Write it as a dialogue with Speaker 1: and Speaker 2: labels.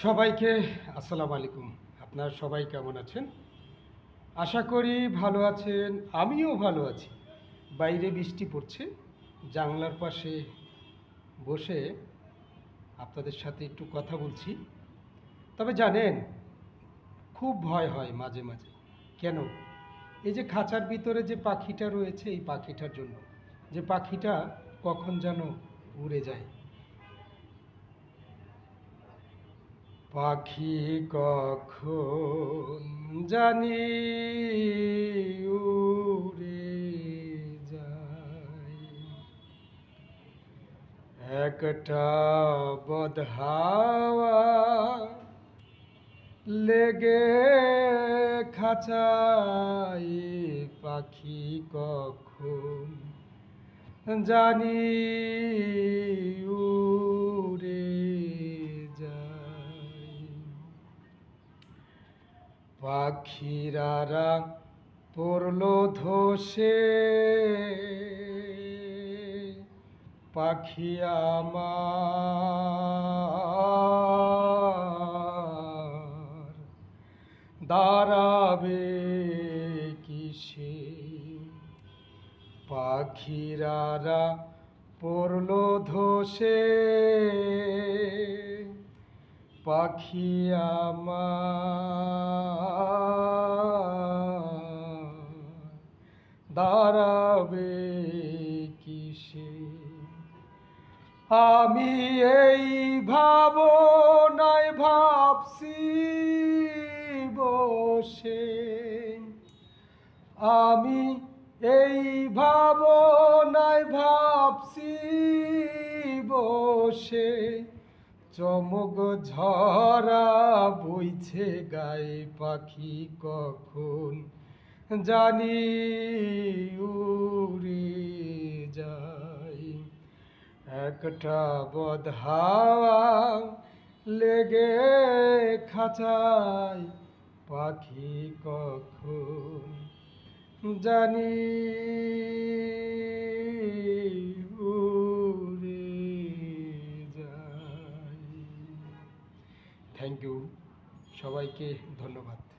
Speaker 1: সবাইকে আসসালামু আলাইকুম। আপনারা সবাই কেমন আছেন? আশা করি ভালো আছেন, আমিও ভালো আছি। বাইরে বৃষ্টি পড়ছে, জানলার পাশে বসে আপনাদের সাথে একটু কথা বলছি। তবে জানেন, খুব ভয় হয় মাঝে মাঝে। কেন? এই যে খাঁচার ভিতরে যে পাখিটা রয়েছে, এই পাখিটার জন্য। যে পাখিটা কখন যেন উড়ে যায়। পাখি কখন জানি উড়ে যায়। একটা বদহাওয়া লেগে খাঁচাই পাখি কখন জানি উড়ে পাখিরারা পড়ল ধসে। পাখি আমার দাঁড়াবে কিসে? পাখিরারা পড়ল ধসে। পাখি আমার দাঁড়াবে কিসে? আমি এই ভাবনায় ভাবছি বসে। আমি এই ভাবনায় ভাবছি বসে। চমক ঝরা বইছে গায়ে পাখি কখন জানি উড়ে যাই। একটা বদহাওয়া লেগে খাঁচায় পাখি কখন জানি উড়ে যায় থ্যাংক ইউ সবাইকে ধন্যবাদ।